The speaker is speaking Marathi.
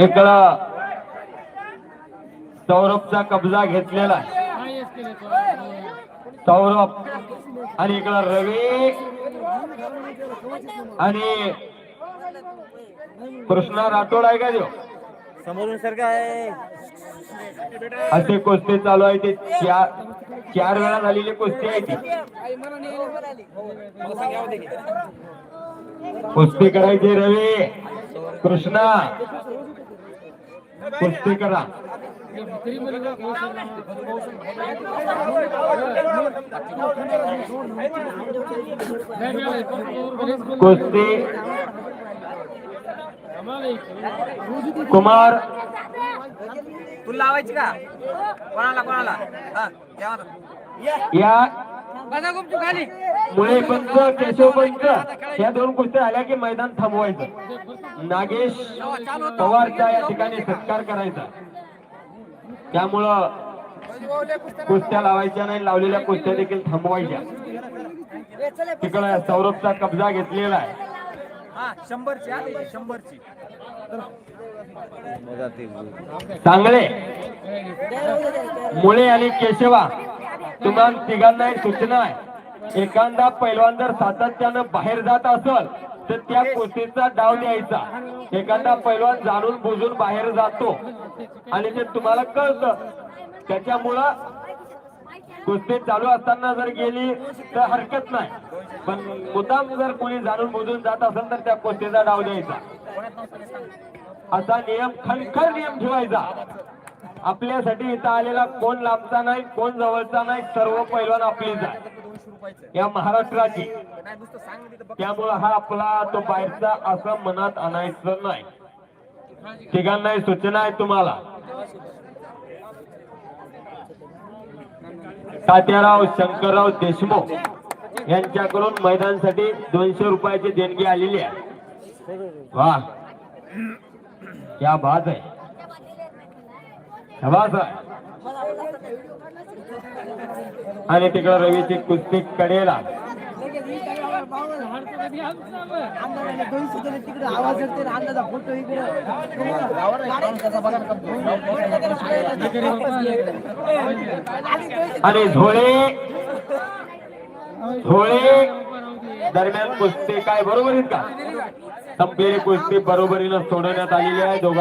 इकडं सौरभचा कब्जा घेतलेला सौरभ आणि इकडं रवी आणि कृष्णा राठोड आहे का देव समोरून सर काय असे कुस्ती चालू आहे ते. चार चार वेळा झालेली कुस्ती आहे ती. कुस्ती करायची रवी. कृष्णा. करा कुस्ती कुमार तुला लावायची का कोणाला कोणाला हा या मुळे पंच केशव पंच या दोन कुस्त्या आल्या की मैदान थांबवायचं. नागेश पवारचा या ठिकाणी सत्कार करायचा. त्यामुळं कुस्त्या लावायच्या नाही लावलेल्या कुस्त्या देखील थांबवायच्या. तिकडे सौरभचा कब्जा घेतलेला आहे. हा हा चांगले मुळे आणि केशवा तुम्हाला तिघांना एक सूचना आहे. एखादा पैलवान जर सातत्यानं बाहेर जात असल तर त्या कुस्तीचा डाव द्यायचा एखादा पैलवान जाणून बुजून बाहेर जातो. आणि ते तुम्हाला कळतं. त्याच्यामुळं कुस्ती चालू असताना जर गेली तर हरकत नाही. पण मुद्दाम जर कोणी जाणून बुजून जात असेल तर त्या कुस्तीचा डाव द्यायचा असा नियम खणखर नियम ठेवायचा. आपल्यासाठी इथं आलेला कोण लांबचा नाही कोण जवळचा नाही सर्व पैलवान आपलीच आहे या महाराष्ट्राची. त्यामुळं हा आपला तो बाहेरचा असं मनात आणायचं नाही. तिघांनाही सूचना आहे तुम्हाला. तात्याराव शंकरराव देशमुख यांच्याकडून मैदानासाठी दोनशे रुपयाची देणगी आलेली आहे. वा. क्या बात बात आहे. आणि तिकडं रवीची कुस्ती कडेला. आणि झोळे. झोळे दरम्यान कुस्ती काय बरोबर आहेत का? संपलेली कुस्ती बरोबरीनं सोडवण्यात आलेली आहे. दोघांना